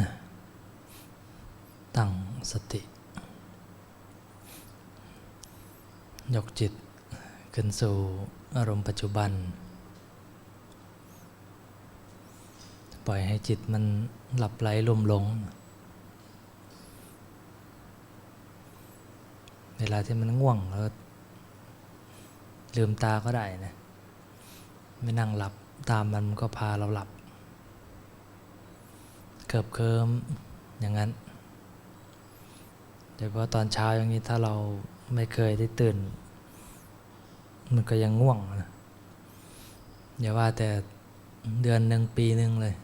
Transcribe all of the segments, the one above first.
นะตั้งสติ ยกจิตขึ้นสู่อารมณ์ปัจจุบัน ปล่อยให้จิตมันหลับไหลลุ่มหลง เวลาที่มันง่วงแล้วลืมตาก็ได้นะ ไม่นั่งหลับตามมันก็พาเราหลับ เกิบเคิมอย่างนั้นแต่พอตอนเช้าอย่างนี้ถ้าเราไม่เคยได้ตื่น มันก็ยังง่วงนะอย่าว่าแต่เดือนหนึ่งปีหนึ่งเลย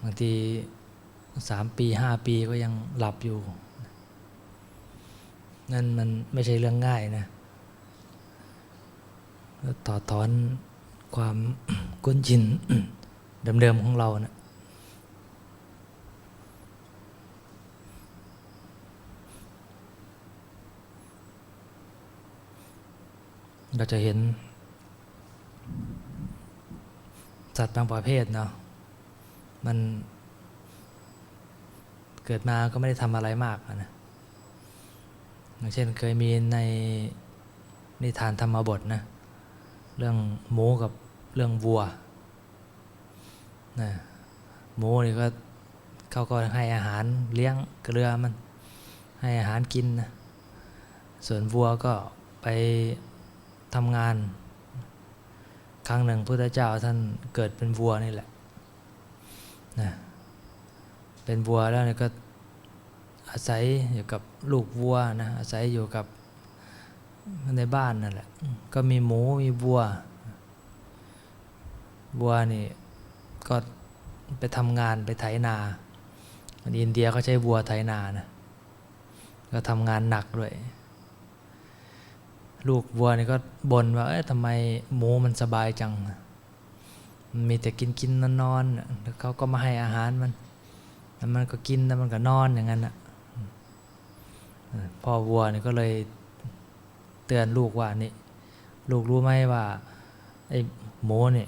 บางทีสามปีห้าปีก็ยังหลับอยู่ นั่นมันไม่ใช่เรื่องง่ายนะต่อถอนความกุ้นจินเดิมๆของเรานะ เราจะเห็น สัตว์บางประเภทเนาะมันเกิดมาก็ไม่ได้ทำอะไรมากนะอย่างเช่นเคยมีในนิทานธรรมบทนะ เรื่องหมูกับเรื่องวัวนะหมูนี่ก็เขาก็ให้อาหารเลี้ยงเกลือมัน ให้อาหารกินนะ ส่วนวัวก็ไป ทำงาน ครั้งหนึ่งพุทธเจ้าท่านเกิดเป็นวัวนี่แหละนะเป็นวัวแล้วเนี่ยก็อาศัยอยู่กับลูกวัวนะอาศัยอยู่กับในบ้านนั่นแหละ ก็มีหมูมีวัววัวนี่ก็ไปทำงานไปไถนาอินเดียเขาใช้วัวไถนานะก็ทำงานหนักด้วย ลูกวัวนี่ก็บ่นว่าเอ๊ะทำไมหมูมันสบายจัง มีแต่กินกินนอนนอนแล้วเขาก็มาให้อาหารมันแล้วมันก็กินแล้วมันก็นอนอย่างนั้นนะพ่อวัวนี่ก็เลยเตือนลูกว่านี่ลูกรู้ไหมว่าไอ้หมูนี่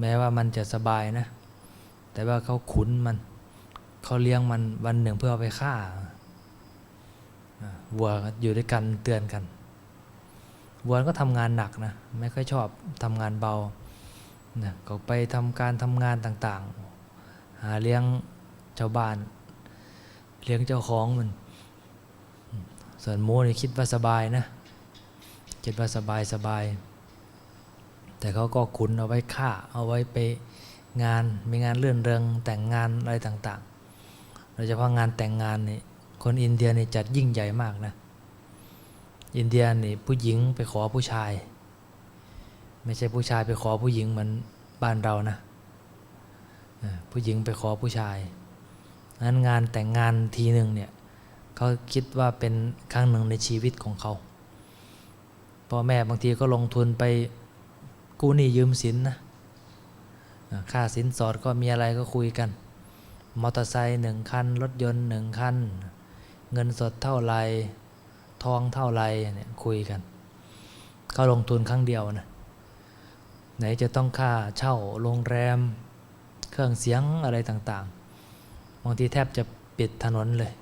แม้ว่ามันจะสบายนะ แต่ว่าเขาขุนมันเขาเลี้ยงมันวันหนึ่งเพื่อเอาไปฆ่าวัวอยู่ด้วยกันเตือนกัน วัวก็ทำงานหนักนะไม่ค่อยชอบทำงานเบานะก็ไปทำการทำงานต่างๆ หาเลี้ยงชาวบ้าน เลี้ยงเจ้าของมัน ส่วนหมูนี่คิดว่าสบายนะคิดว่าสบายสบาย แต่เขาก็ขุนเอาไว้ฆ่าเอาไว้ไปงานมีงานเลื่อนเริงแต่งงานอะไรต่างๆโดยเฉพาะงานแต่งงานนี่คนอินเดียนี่จัดยิ่งใหญ่มากนะ อินเดียนี่ผู้หญิงไปขอผู้ชาย ไม่ใช่ผู้ชายไปขอผู้หญิงเหมือนบ้านเรานะผู้หญิงไปขอผู้ชายนั้นงานแต่งงานทีหนึ่งเนี่ยเขาคิดว่าเป็นครั้งหนึ่งในชีวิตของเขาพ่อแม่บางทีก็ลงทุนไปกู้หนี้ยืมสินนะค่าสินสอดก็มีอะไรก็คุยกัน มอเตอร์ไซค์หนึ่งคัน รถยนต์หนึ่งคัน เงินสดเท่าไหร ทองเท่าไรเนี่ยคุยกันเขาลงทุนครั้งเดียวนะไหนจะต้องค่าเช่าโรงแรม เครื่องเสียงอะไรต่างๆบางทีแทบจะปิดถนนเลย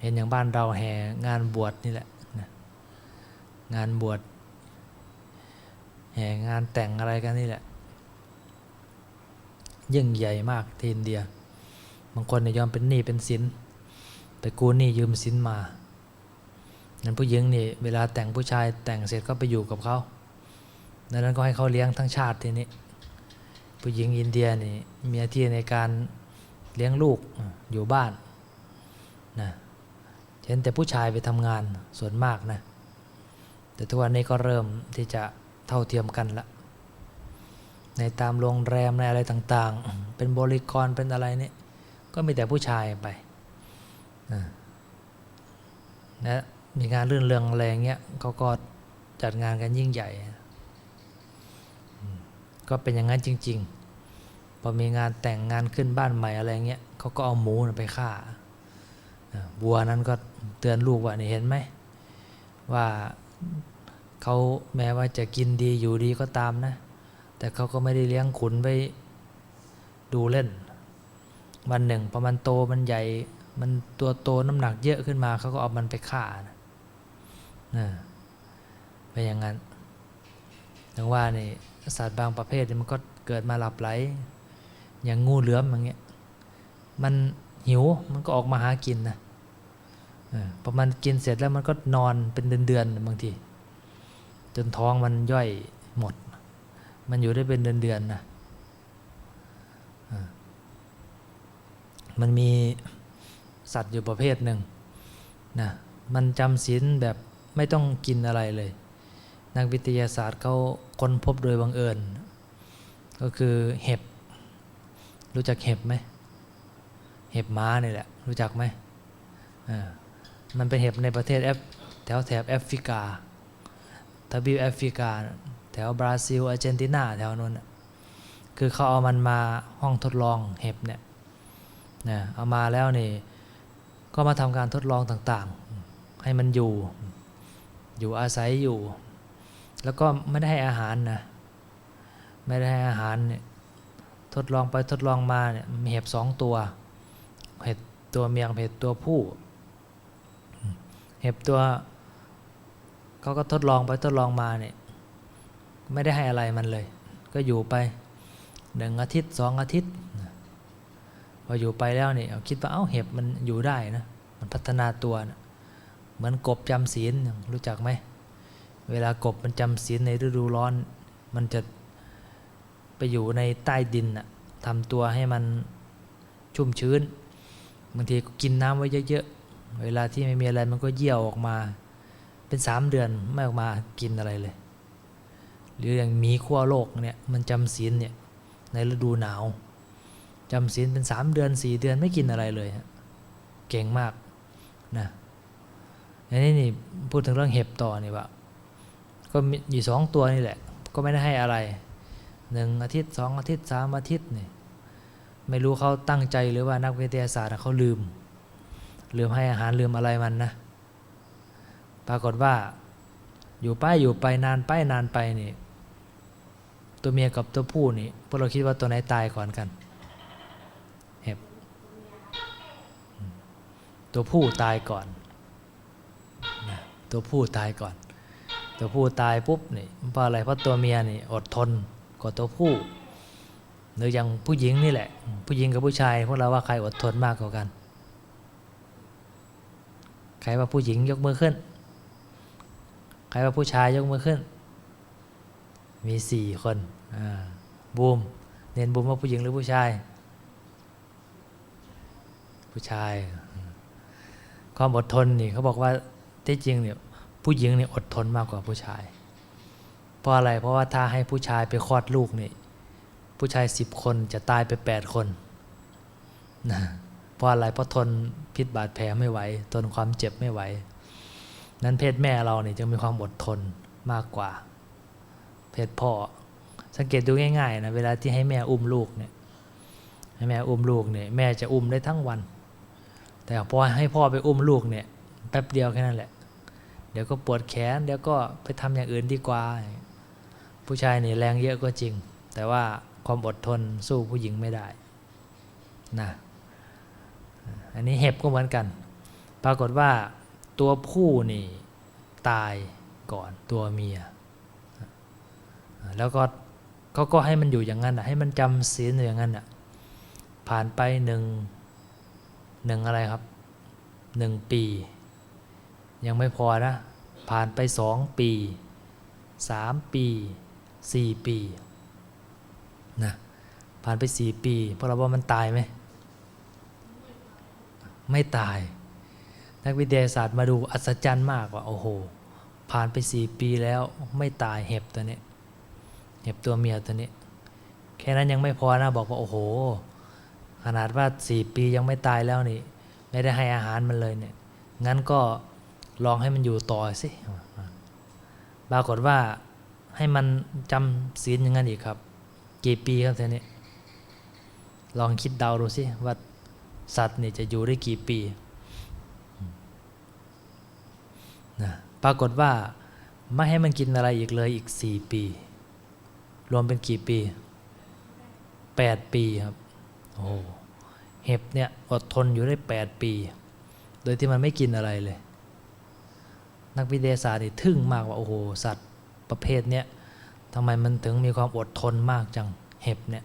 เห็นอย่างบ้านเราแห่งานบวชนี่แหละนะงานบวชแห่งานแต่งอะไรกันนี่แหละ ยิ่งใหญ่มากทีนเดียบางคนเนี่ยยอมเป็นหนี้เป็นสินไปกู้หนี้ยืมสินมา นั้นผู้หญิงนี่เวลาแต่งผู้ชายแต่งเสร็จก็ไปอยู่กับเขาดังนั้นก็ให้เขาเลี้ยงทั้งชาติทีนี้ ผู้หญิงอินเดียนี่มีหน้าที่ในการเลี้ยงลูกอยู่บ้านนะเห็นแต่ผู้ชายไปทำงานส่วนมากนะแต่ทุกวันนี้ก็เริ่มที่จะเท่าเทียมกันละในตามโรงแรมในอะไรต่างๆ เป็นบริกรเป็นอะไรเนี่ยก็มีแต่ผู้ชายไปนะนะ มีงานเรื่องเรืองอะไรเงี้ยเขาก็จัดงานกันยิ่งใหญ่ ก็เป็นอย่างนั้นจริง ๆ พอมีงานแต่งงานขึ้นบ้านใหม่อะไรเงี้ยเขาก็เอาหมูไปฆ่าอ่าวัวนั้นก็เตือนลูกว่านี่เห็นไหมว่าเขาแม้ว่าจะกินดีอยู่ดีก็ตามนะ แต่เขาก็ไม่ได้เลี้ยงขุนไว้ดูเล่น วันหนึ่งพอมันโตมันใหญ่ มันตัวโตน้ำหนักเยอะขึ้นมาเขาก็เอามันไปฆ่านะ เป็นอย่างนั้นถึงว่านี่สัตว์บางประเภทนี่มันก็เกิดมาหลับไหล อย่างงูเหลือมอย่างเงี้ย มันหิวมันก็ออกมาหากินนะเออพอมันกินเสร็จแล้วมันก็นอนเป็นเดือนๆบางที จนท้องมันย่อยหมด มันอยู่ได้เป็นเดือนๆนะอ่ามันมีสัตว์อยู่ประเภทหนึ่งนะมันจำศีลแบบ ไม่ต้องกินอะไรเลย นักวิทยาศาสตร์เขาค้นพบโดยบังเอิญ ก็คือเห็บ รู้จักเห็บไหมเห็บม้านี่แหละ รู้จักไหมอ่ามันเป็นเห็บในประเทศแอฟแถวแถบแอฟริกาทวีปแอฟริกา แถวบราซิลอาร์เจนตินาแถวนั้นน่ะคือเขาเอามันมาห้องทดลองเห็บเนี่ยนะเอามาแล้วนี่ก็มาทำการทดลองต่างๆ ให้มันอยู่ อยู่อาศัยอยู่ แล้วก็ไม่ได้ให้อาหารนะไม่ได้ให้อาหารเนี่ยทดลองไปทดลองมาเนี่ยมีเห็บสองตัว เห็บตัวเมียกับเห็บตัวผู้ เห็บตัวเขาก็ทดลองไปทดลองมาเนี่ยไม่ได้ให้อะไรมันเลย ก็อยู่ไปหนึ่งอาทิตย์สองอาทิตย์พออยู่ไปแล้วเนี่ยคิดว่าเอ้าเห็บมันอยู่ได้นะมันพัฒนาตัวนะ เหมือนกบจำศีลรู้จักไหม เวลากบมันจำศีลในฤดูร้อน มันจะไปอยู่ในใต้ดินน่ะทำตัวให้มันชุ่มชื้น บางทีก็กินน้ำไว้เยอะๆ เวลาที่ไม่มีอะไรมันก็เยี่ยวออกมา เป็นสามเดือนไม่ออกมากินอะไรเลย หรืออย่างมีขั้วโลกเนี่ยมันจำศีลเนี่ยในฤดูหนาวจำศีลเป็นสามเดือนสี่เดือนไม่กินอะไรเลย เก่งมากนะ อันนี้นี่พูดถึงเรื่องเห็บต่อนี่ว่าก็มีอยู่สองตัวนี่แหละ ก็ไม่ได้ให้อะไรหนึ่งอาทิตย์สองอาทิตย์สามอาทิตย์นี่ไม่รู้เขาตั้งใจหรือว่านักวิทยาศาสตร์เขาลืม ลืมให้อาหารลืมอะไรมันนะ ปรากฏว่าอยู่ไปอยู่ไปนานไปนานไปนี่ ตัวเมียกับตัวผู้นี่พวกเราคิดว่าตัวไหนตายก่อนกันเห็บตัวผู้ตายก่อน ตัวผู้ตายก่อน ตัวผู้ตายปุ๊บนี่เพราะอะไรเพราะตัวเมียนี่อดทนกว่าตัวผู้หรืออย่างผู้หญิงนี่แหละ ผู้หญิงกับผู้ชายพวกเราว่าใครอดทนมากกว่ากัน ใครว่าผู้หญิงยกมือขึ้น ใครว่าผู้ชายยกมือขึ้น มีสี่คนบูมเน้นบูมว่าผู้หญิงหรือผู้ชาย ผู้ชาย ความอดทนนี่เขาบอกว่า ที่จริงเนี่ยผู้หญิงเนี่ยอดทนมากกว่าผู้ชาย เพราะอะไรเพราะว่าถ้าให้ผู้ชายไปคลอดลูกเนี่ยผู้ชายสิบคนจะตายไปแปดคนนะเพราะอะไรเพราะทนพิษบาดแผลไม่ไหวทนความเจ็บไม่ไหว นั้นเพศแม่เราเนี่ยจึงมีความอดทนมากกว่า เพศพ่อ สังเกตดูง่ายๆนะเวลาที่ให้แม่อุ้มลูกเนี่ยให้แม่อุ้มลูกเนี่ยแม่จะอุ้มได้ทั้งวัน แต่พอให้พ่อไปอุ้มลูกเนี่ยแป๊บเดียวแค่นั้นแหละ ดี๋ยวก็ปวดแขน เดี๋ยวก็ไปทำอย่างอื่นดีกว่า ผู้ชายนี่แรงเยอะก็จริง แต่ว่าความอดทนสู้ผู้หญิงไม่ได้นะอันนี้เห็บก็เหมือนกัน ปรากฏว่าตัวผู้นี่ตายก่อนตัวเมีย แล้วก็เขาก็ให้มันอยู่อย่างนั้นอะให้มันจำศีลอยู่อย่างนั้นอะผ่านไปหนึ่งหนึ่งอะไรครับหนึ่งปี ยังไม่พอนะ ผ่านไปสองปีสามปีสี่ปีนะผ่านไปสี่ปีพราะเราว่ามันตายไหมไม่ตาย นักวิทยาศาสตร์มาดูอัศจรรย์มากว่าโอ้โห ผ่านไปสี่ปีแล้วไม่ตายเห็บตัวนี้เห็บตัวเมียตัวนี้ แค่นั้นยังไม่พอนะบอกว่าโอ้โห ขนาดว่าสี่ปียังไม่ตายแล้วนี่ ไม่ได้ให้อาหารมันเลยเนี่ยงั้นก็ ลองให้มันอยู่ต่อสิปรากฏว่าให้มันจำศีลอย่างนั้นอีกครับ กี่ปีครับเท่านี้ลองคิดเดาดูสิว่าสัตว์นี่จะอยู่ได้กี่ปีนะปรากฏว่าไม่ให้มันกินอะไรอีกเลยอีกสี่ปี รวมเป็นกี่ปีแปดปีครับโอ้เห็บเนี่ยอดทนอยู่ได้ 8 ปี โดยที่มันไม่กินอะไรเลย นักวิทยาศาสตร์นี่ทึ่งมากว่าโอ้โหสัตว์ประเภทเนี้ยทำไมมันถึงมีความอดทนมากจังเห็บเนี่ย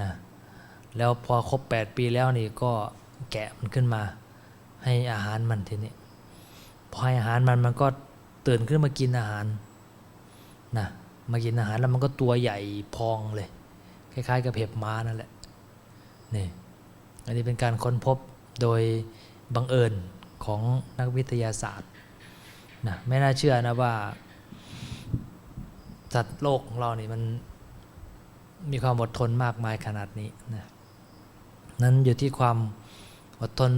นะแล้วพอครบ 8 ปีแล้วนี่ก็แกะมันขึ้นมา ให้อาหารมันทีนี้พอให้อาหารมันมันก็ตื่นขึ้นมากินอาหารนะมากินอาหารแล้วมันก็ตัวใหญ่พองเลย คล้ายๆกับเห็บม้านั่นแหละนี่อันนี้เป็นการค้นพบโดยบังเอิญของนักวิทยาศาสตร์ นะไม่น่าเชื่อนะว่าสัตว์โลกของเรานี่มันมีความอดทนมากมายขนาดนี้นะนั้นอยู่ที่ความอดทน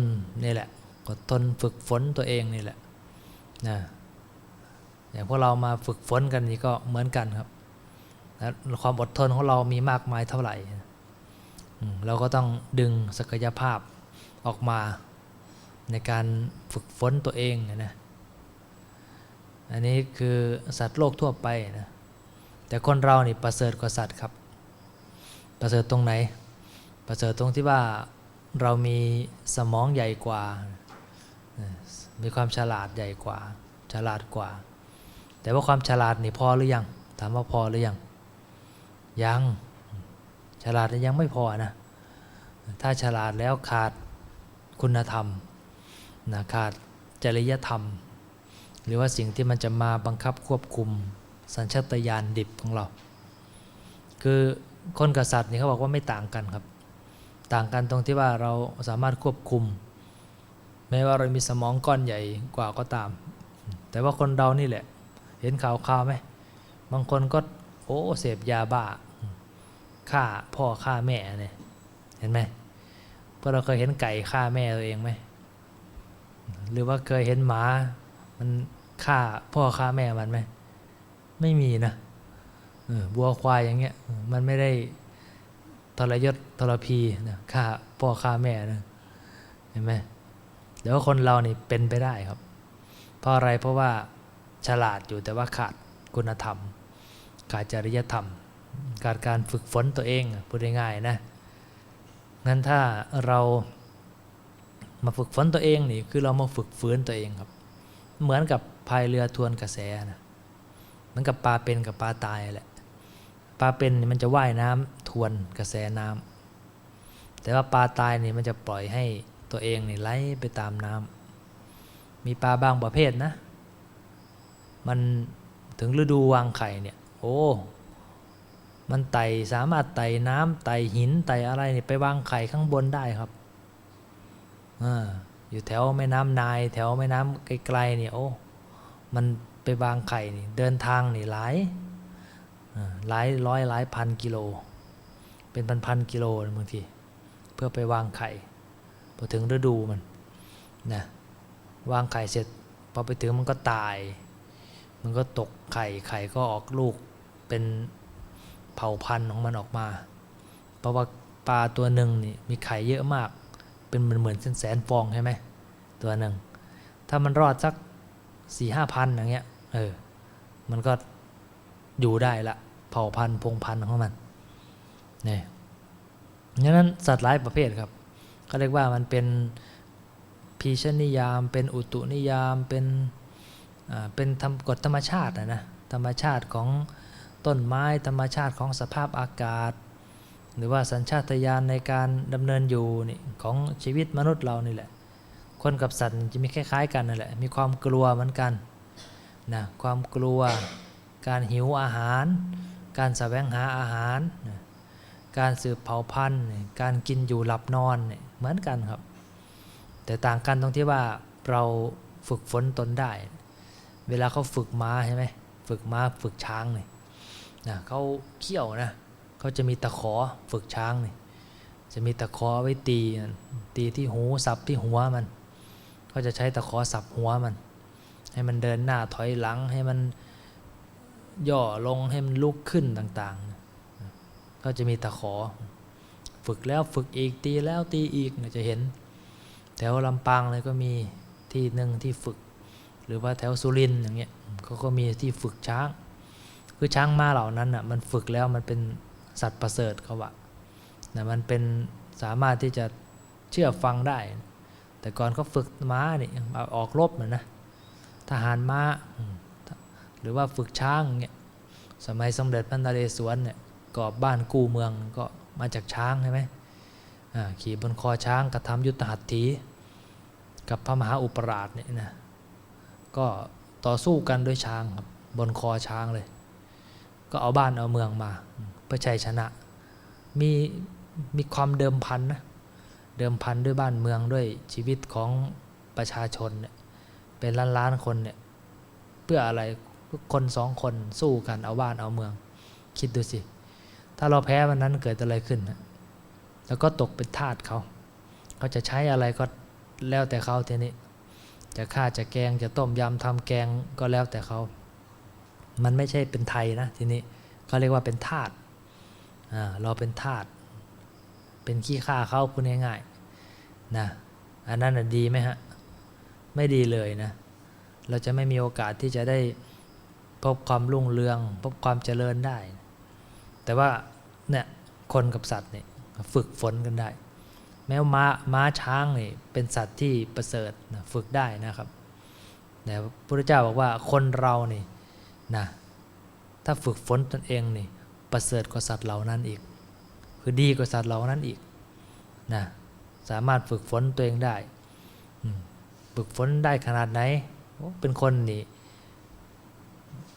นี่แหละอดทนฝึกฝนตัวเองนี่แหละนะอย่างพวกเรามาฝึกฝนกันนี่ก็เหมือนกันครับนะความอดทนของเรามีมากมายเท่าไหร่ เราก็ต้องดึงศักยภาพออกมาในการฝึกฝนตัวเองนะ อันนี้คือสัตว์โลกทั่วไปนะแต่คนเรานี่ประเสริฐกว่าสัตว์ครับ ประเสริฐตรงไหน ประเสริฐตรงที่ว่าเรามีสมองใหญ่กว่า มีความฉลาดใหญ่กว่า ฉลาดกว่า แต่ว่าความฉลาดนี่พอหรือยัง ถามว่าพอหรือยัง ยัง ฉลาดยังไม่พอนะ ถ้าฉลาดแล้วขาดคุณธรรมนะขาดจริยธรรม หรือว่าสิ่งที่มันจะมาบังคับควบคุม สัญชาตญาณดิบของเรา คือคนกับสัตว์นี่เขาบอกว่าไม่ต่างกันครับ ต่างกันตรงที่ว่าเราสามารถควบคุม แม้ว่าเรามีสมองก้อนใหญ่กว่าก็ตาม แต่ว่าคนเรานี่แหละ เห็นข่าวข่าวไหมบางคนก็โอ้เสพยาบ้าฆ่าพ่อฆ่าแม่เนี่ยเห็นไหมพวกเราเคยเห็นไก่ฆ่าแม่ตัวเองไหมหรือว่าเคยเห็นหมามัน ฆ่าพ่อฆ่าแม่มันไหมไม่มีนะบัวควายอย่างเงี้ย มันไม่ได้ทรยศทรพีนะฆ่าพ่อฆ่าแม่นะเห็นไหมแต่ว่าคนเรานี่เป็นไปได้ครับ เพราะอะไรเพราะว่าฉลาดอยู่แต่ว่าขาดคุณธรรม ขาดจริยธรรม ขาดการฝึกฝนตัวเองพูดง่ายๆนะงั้นถ้าเรามาฝึกฝนตัวเองนี่คือเรามาฝึกฟื้นตัวเองครับ เหมือนกับ พายเรือทวนกระแสนะเหมือนกับปลาเป็นกับปลาตายแหละปลาเป็นมันจะว่ายน้ำทวนกระแสน้ำแต่ว่าปลาตายนี่มันจะปล่อยให้ตัวเองนี่ไหลไปตามน้ำมีปลาบางประเภทนะ มันถึงฤดูวางไข่เนี่ยโอ้มันไต่สามารถไต่น้ำไต่หินไต่อะไรนี่ไปวางไข่ข้างบนได้ครับอาอยู่แถวแม่น้ำนาย แถวแม่น้ำไกลๆเนี่ยโอ้ มันไปวางไข่นี่เดินทางนี่หลายหลายร้อยหลายพันกิโล เป็นพันพันกิโลบางทีเพื่อไปวางไข่พอถึงฤดูมันนะวางไข่เสร็จพอไปถึงมันก็ตาย มันก็ตกไข่ไข่ก็ออกลูกเป็นเผ่าพันธุ์ของมันออกมา เพราะว่าปลาตัวหนึ่งนี่มีไข่เยอะมาก เป็นเหมือนเหมือนแสนฟองใช่ไหมตัวหนึ่งถ้ามันรอดสัก สี่ห้าพันอย่างเงี้ยเออมันก็อยู่ได้ละเผ่าพันธุ์พงพันธุ์ของมันเนี่ยังนั้นสัตว์หลายประเภทครับเขาเรียกว่ามันเป็นพีชนิยาม เป็นอุตุนิยามเป็นอ่าเป็นธรรมกฎธรรมชาตินะนะธรรมชาติของต้นไม้ธรรมชาติของสภาพอากาศ หรือว่าสัญชาตญาณในการดำเนินอยู่นี่ของชีวิตมนุษย์เรานี่แหละ คนกับสัตว์จะมีคล้ายๆกันนั่นแหละ มีความกลัวเหมือนกันนะความกลัว การหิวอาหาร การแสวงหาอาหารนะการสืบเผ่าพันธุ์ การกินอยู่หลับนอนเหมือนกันครับ แต่ต่างกันตรงที่ว่าเราฝึกฝนตนได้ เวลาเขาฝึกม้าใช่ไหมฝึกม้าฝึกช้างนี่นะเขาเขี่ยวนะเขาจะมีตะขอฝึกช้างนี่จะมีตะขอไว้ตีตีที่หูสับที่หัวมัน เขาจะใช้ตะขอสับหัวมัน ให้มันเดินหน้าถอยหลัง ให้มันย่อลงให้มันลุกขึ้นต่างๆ ก็จะมีตะขอ ฝึกแล้วฝึกอีกตีแล้วตีอีกเนี่ยจะเห็น แถวลำปางเลยก็มีที่หนึ่งที่ฝึก หรือว่าแถวสุรินทร์อย่างเงี้ยเขาก็มีที่ฝึกช้าง คือช้างมาเหล่านั้นอะมันฝึกแล้วมันเป็นสัตว์ประเสริฐเขาว่านะมันเป็นสามารถที่จะเชื่อฟังได้ แต่ก่อนเขาฝึกม้านี่เอาออกรบนะนะทหารม้า หรือว่าฝึกช้างเงี้ยสมัยสมเด็จพระนเรศวรเนี่ยกอบบ้านกู้เมืองก็มาจากช้างใช่ไหมขี่บนคอช้างกระทำยุทธหัตถี กับพระมหาอุปราชเนี่ยนะก็ต่อสู้กันด้วยช้างครับบนคอช้างเลย ก็เอาบ้านเอาเมืองมา เพื่อชัยชนะ มีมีความเดิมพันนะ เดิมพันด้วยบ้านเมืองด้วยชีวิตของประชาชนเนี่ยเป็นล้านล้านๆคนเนี่ยเพื่ออะไรคนสองคนสู้กันเอาบ้านเอาเมือง คิดดูสิ ถ้าเราแพ้วันนั้นเกิดอะไรขึ้นนะแล้วก็ตกเป็นทาสเขา เขาจะใช้อะไรก็แล้วแต่เขาทีนี้ จะฆ่าจะแกงจะต้มยำทำแกงก็แล้วแต่เขา มันไม่ใช่เป็นไทยนะทีนี้เขาเรียกว่าเป็นทาสเราเป็นทาส เป็นขี้ข้าเขาพูดง่ายๆนะอันนั้นนดีไหมฮะ ไม่ดีเลยนะ เราจะไม่มีโอกาสที่จะได้พบความรุ่งเรือง พบความเจริญได้ แต่ว่าเนี่ยคนกับสัตว์เนี่ยฝึกฝนกันได้ แม้ว่าม้าม้าช้างนี่เป็นสัตว์ที่ประเสริฐนะฝึกได้นะครับแต่พระพุทธเจ้าบอกว่าคนเรานี่นะถ้าฝึกฝนตนเองนี่ประเสริฐกว่าสัตว์เหล่านั้นอีก คือดีกว่าสัตว์เหล่านั้นอีกนะสามารถฝึกฝนตัวเองได้ฝึกฝนได้ขนาดไหน เป็นคนนี่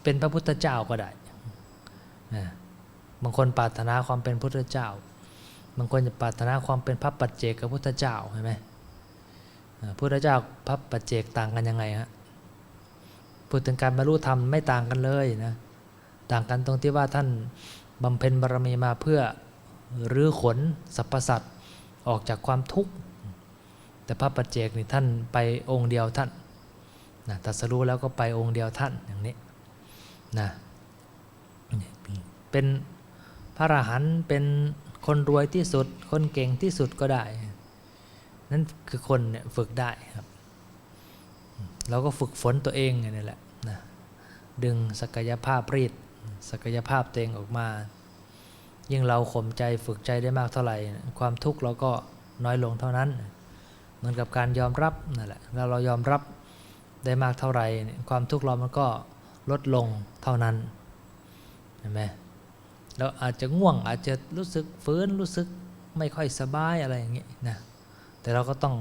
เป็นพระพุทธเจ้าก็ได้นะบางคนปรารถนาความเป็นพุทธเจ้า บางคนจะปรารถนาความเป็นพระปัจเจกพุทธเจ้าใช่ไหมพุทธเจ้าพระปัจเจกต่างกันยังไงฮะพูดถึงการบรรลุธรรมไม่ต่างกันเลยนะ ต่างกันตรงที่ว่าท่านบำเพ็ญบารมีมาเพื่อ หรือขนสรรพสัตว์ออกจากความทุกข์ แต่พระปัจเจกนี่ท่านไปองค์เดียวท่านนะตรัสรู้แล้วก็ไปองค์เดียวท่านอย่างนี้นะเป็นพระอรหันต์เป็นคนรวยที่สุด คนเก่งที่สุดก็ได้ นั่นคือคนเนี่ยฝึกได้ครับเราก็ฝึกฝนตัวเองนี่แหละนะดึงศักยภาพรีดศักยภาพตัวเองออกมา ยิ่งเราข่มใจฝึกใจได้มากเท่าไหร่ ความทุกข์เราก็น้อยลงเท่านั้น เหมือนกับการยอมรับนั่นแหละแล้วเรายอมรับได้มากเท่าไหร่ ความทุกข์เรามันก็ลดลงเท่านั้นเห็นไหมเราอาจจะง่วงอาจจะรู้สึกฟื้นรู้สึกไม่ค่อยสบายอะไรอย่างเงี้ยนะแต่เราก็ต้อง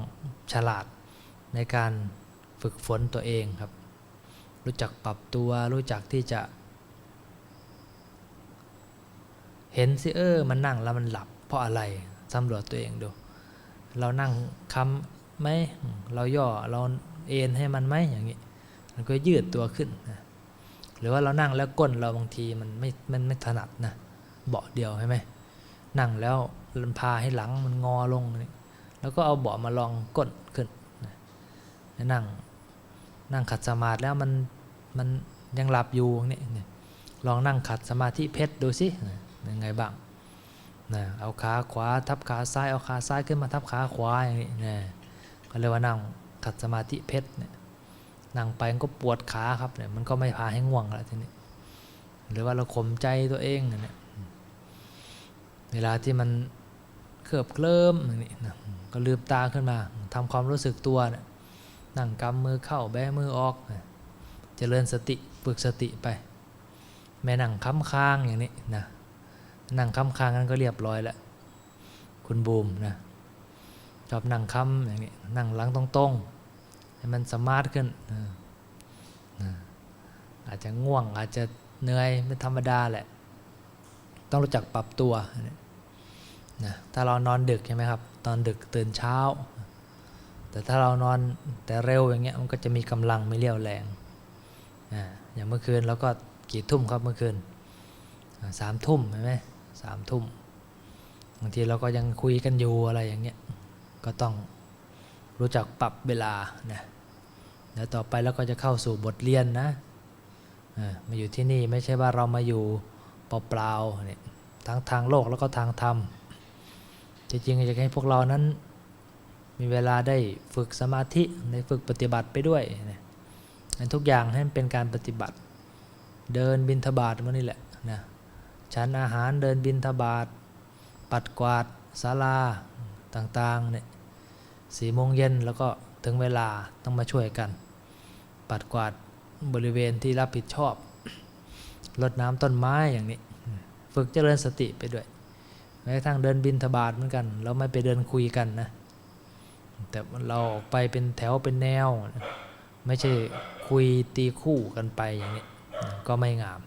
ฉลาดในการฝึกฝนตัวเองครับ รู้จักปรับตัวรู้จักที่จะ เห็นสิเออมันนั่งแล้วมันหลับ เพราะอะไรสำรวจตัวเองดู เรานั่งค้ำไหมเราย่อเราเอ็นให้มันไหมอย่างนี้ มันก็ยืดตัวขึ้นนะหรือว่าเรานั่งแล้วก้นเราบางทีมันไม่มันไม่ถนัดนะเบาะเดียวใช่ไหมนั่งแล้วมันพาให้หลังมันงอลงนี่แล้วก็เอาเบาะมาลองก้นขึ้นนะนั่งนั่งขัดสมาธิแล้วมันมันยังหลับอยู่นี่ยเนี่ยลองนั่งขัดสมาธิเพชรดูสินะ ยังไงบ้างนะเอาขาขวาทับขาซ้ายเอาขาซ้ายขึ้นมาทับขาขวาอย่างนี้นะก็เรียกว่านั่งขัดสมาธิเพชรเนี่ยนั่งไปมันก็ปวดขาครับเนี่ยมันก็ไม่พาให้ง่วงแล้วทีนี้หรือว่าเราข่มใจตัวเองเนี่ยเวลาที่มันเคลือบเคลิ้มอย่างนี้นะก็ลืมตาขึ้นมาทำความรู้สึกตัวเนี่ยนั่งกำมือเข้าแบมือออกนะเจริญสติฝึกสติไป แม่นั่งค้ำค้างอย่างนี้นะ นั่งค้ำค้างกันก็เรียบร้อยแล้วคุณบูมนะชอบนั่งค้ำอย่างนี้นั่งหลังตรงๆ ให้มันสมาร์ทขึ้นนะนะอาจจะง่วงอาจจะเหนื่อยเป็นธรรมดาแหละ ต้องรู้จักปรับตัวนะถ้าเรานอนดึกใช่ไหมครับ ตอนดึกตื่นเช้า แต่ถ้าเรานอนแต่เร็วอย่างเงี้ยมันก็จะมีกำลังไม่เรี่ยวแรงอ่าอย่างเมื่อคืนเราก็กี่ทุ่มครับเมื่อคืนสามทุ่มใช่ไหม สามทุ่มบางทีเราก็ยังคุยกันอยู่อะไรอย่างเงี้ยก็ต้องรู้จักปรับเวลานะแล้วต่อไปเราก็จะเข้าสู่บทเรียนนะมาอยู่ที่นี่ไม่ใช่ว่าเรามาอยู่เปล่าๆเนี่ยทั้งทางโลกแล้วก็ทางธรรมจริงๆอยากให้พวกเรานั้นมีเวลาได้ฝึกสมาธิได้ฝึกปฏิบัติไปด้วยนะทุกอย่างให้มันเป็นการปฏิบัติ เดินบินทบาทมันนี่แหละนะ ฉันอาหารเดินบินทบาท ปัดกวาดศาลาต่างๆเนี่ยสี่โมงเย็นแล้วก็ถึงเวลาต้องมาช่วยกัน ปัดกวาดบริเวณที่รับผิดชอบรดน้ำต้นไม้อย่างนี้ ฝึกเจริญสติไปด้วยแม้กระทั่งเดินบินทบาทเหมือนกัน เราไม่ไปเดินคุยกันนะ แต่เราออกไปเป็นแถวเป็นแนว ไม่ใช่คุยตีคู่กันไปอย่างนี้ ก็ไม่งาม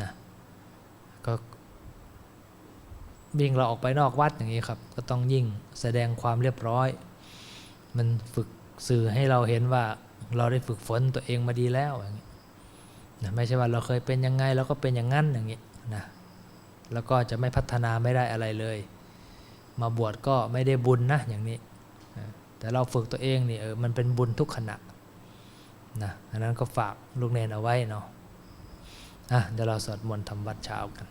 นะ ก็วิ่งเราออกไปนอกวัดอย่างนี้ครับ ก็ต้องยิ่งแสดงความเรียบร้อย มันฝึกสื่อให้เราเห็นว่าเราได้ฝึกฝนตัวเองมาดีแล้วอย่างนี้นะไม่ใช่ว่าเราเคยเป็นยังไงเราก็เป็นอย่างนั้นอย่างนี้นะแล้วก็จะไม่พัฒนาไม่ได้อะไรเลย มาบวชก็ไม่ได้บุญนะอย่างนี้ แต่เราฝึกตัวเองนี่เออมันเป็นบุญทุกขณะนะอันนั้นก็ฝากลูกเนนเอาไว้เนาะ อะเดี๋ยวเราสวดมนต์ทำวัดเช้ากัน